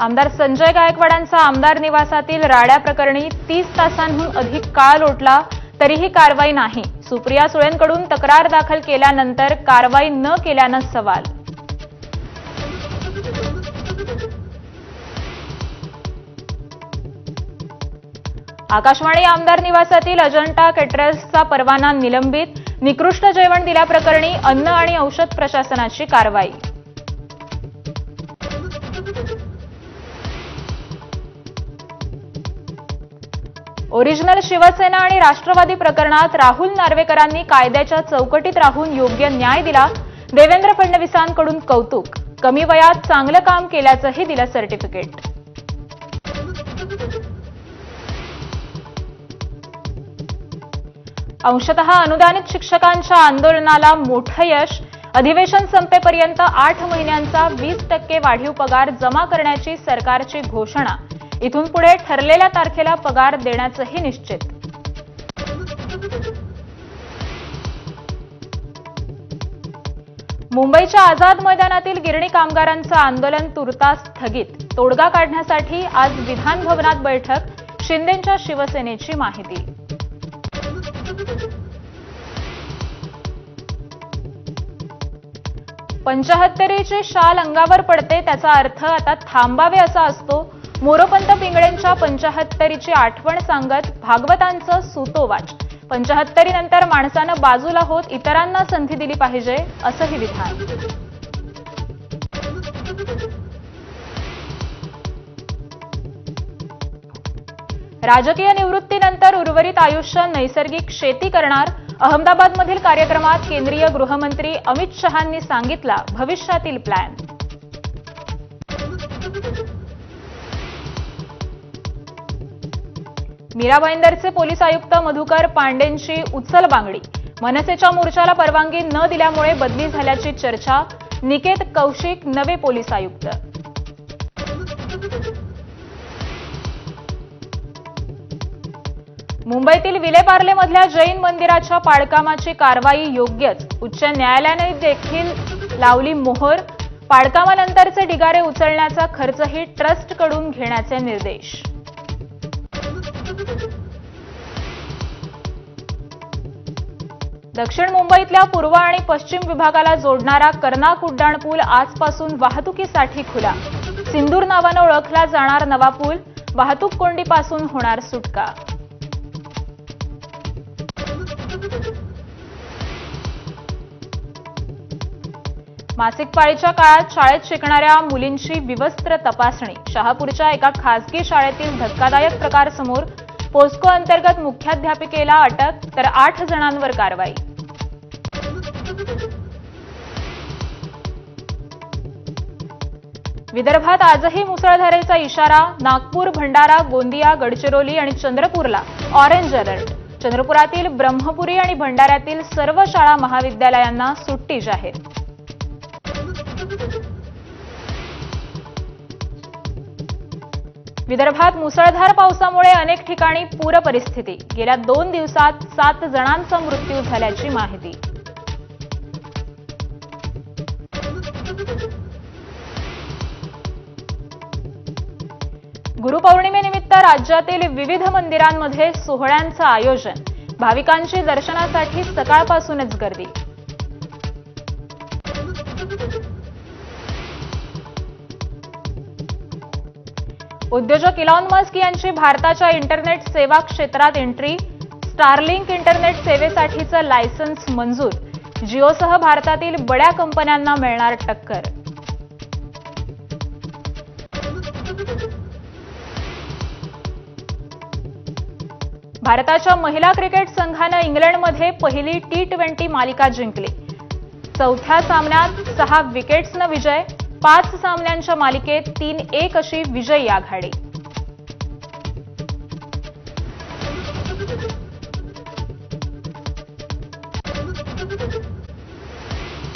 आमदार संजय गायकवाडांचा आमदार निवासातील राड्या प्रकरणी तीस तासांहून अधिक काळ लोटला तरीही कारवाई नाही. सुप्रिया सुळेंकडून तक्रार दाखल केल्यानंतर कारवाई न केल्यानं सवाल. आकाशवाणी आमदार निवासातील अजंटा केटरर्सचा परवाना निलंबित. निकृष्ट जेवण दिल्याप्रकरणी अन्न आणि औषध प्रशासनाची कारवाई. ओरिजिनल शिवसेना आणि राष्ट्रवादी प्रकरणात राहुल नार्वेकरांनी कायद्याच्या चौकटीत राहून योग्य न्याय दिला. देवेंद्र फडणवीसांकडून कौतुक. कमी वयात चांगलं काम केल्याचंही दिलं सर्टिफिकेट. अंशतः अनुदानित शिक्षकांच्या आंदोलनाला मोठं यश. अधिवेशन संपेपर्यंत आठ महिन्यांचा वीस टक्के वाढीव पगार जमा करण्याची सरकारची घोषणा. इथून पुढे ठरलेल्या तारखेला पगार देण्याचंही निश्चित. मुंबईच्या आझाद मैदानातील गिरणी कामगारांचं आंदोलन तुर्तास स्थगित. तोडगा काढण्यासाठी आज विधान भवनात बैठक शिंदेंच्या शिवसेनेची माहिती. पंचाहत्तरीची शाल अंगावर पडते त्याचा अर्थ आता थांबावे असा असतो. मोरोपंत पिंगळेंच्या पंचाहत्तरीची आठवण सांगत भागवतांचं सुतोवाच पंचाहत्तरीनंतर माणसानं बाजूला होत इतरांना संधी दिली पाहिजे असंही विधान. राजकीय निवृत्तीनंतर उर्वरित आयुष्य नैसर्गिक शेती करणार अहमदाबादमधील कार्यक्रमात केंद्रीय गृहमंत्री अमित शहांनी सांगितला भविष्यातील प्लॅन मीरा भाईंदरचे पोलीस आयुक्त मधुकर पांडेंची उचलबांगडी मनसेच्या मोर्चाला परवानगी न दिल्यामुळे बदली झाल्याची चर्चा. निकेत कौशिक नवे पोलीस आयुक्त. मुंबईतील विलेपार्लेमधल्या जैन मंदिराच्या पाडकामाची कारवाई योग्यच. उच्च न्यायालयाने देखील लावली मोहर. पाडकामानंतरचे ढिगारे उचलण्याचा खर्चही ट्रस्टकडून घेण्याचे निर्देश. दक्षिण मुंबईतल्या पूर्व आणि पश्चिम विभागाला जोडणारा कर्नाक उड्डाण पूल आजपासून वाहतुकीसाठी खुला. सिंदूर नावानं ओळखला जाणार नवा पूल. वाहतूक कोंडीपासून होणार सुटका. मासिक पाळीच्या काळात शाळेत शिकणाऱ्या मुलींची विवस्त्र तपासणी. शहापूरच्या एका खासगी शाळेतील धक्कादायक प्रकार समोर पोस्को अंतर्गत मुख्याध्यापिकेला अटक तर आठ जणांवर कारवाई. विदर्भात आजही मुसळधारेचा इशारा नागपूर भंडारा गोंदिया गडचिरोली आणि चंद्रपूरला. Orange alert. चंद्रपुरातील ब्रह्मपुरी आणि भंडाऱ्यातील सर्व शाळा महाविद्यालयांना सुट्टी जाहीर. विदर्भात मुसळधार पावसामुळे अनेक ठिकाणी पूर परिस्थिती गेल्या दोन दिवसात सात जणांचा मृत्यू झाल्याची माहिती. गुरुपौर्णिमेनिमित्त राज्यातील विविध मंदिरांमध्ये सोहळ्यांचं आयोजन. भाविकांची दर्शनासाठी सकाळपासूनच गर्दी. उद्योजक इलॉन मस्क यांची भारताच्या इंटरनेट सेवा क्षेत्रात एंट्री स्टारलिंक इंटरनेट सेवेसाठीचं लायसन्स मंजूर जिओसह भारतातील बड्या कंपन्यांना मिळणार टक्कर. भारताच्या महिला क्रिकेट संघानं इंग्लंडमध्ये पहिली टी ट्वेंटी मालिका जिंकली. चौथ्या सामन्यात सहा विकेट्सनं विजय पाच सामन्यांच्या मालिकेत तीन एक अशी विजयी आघाडी.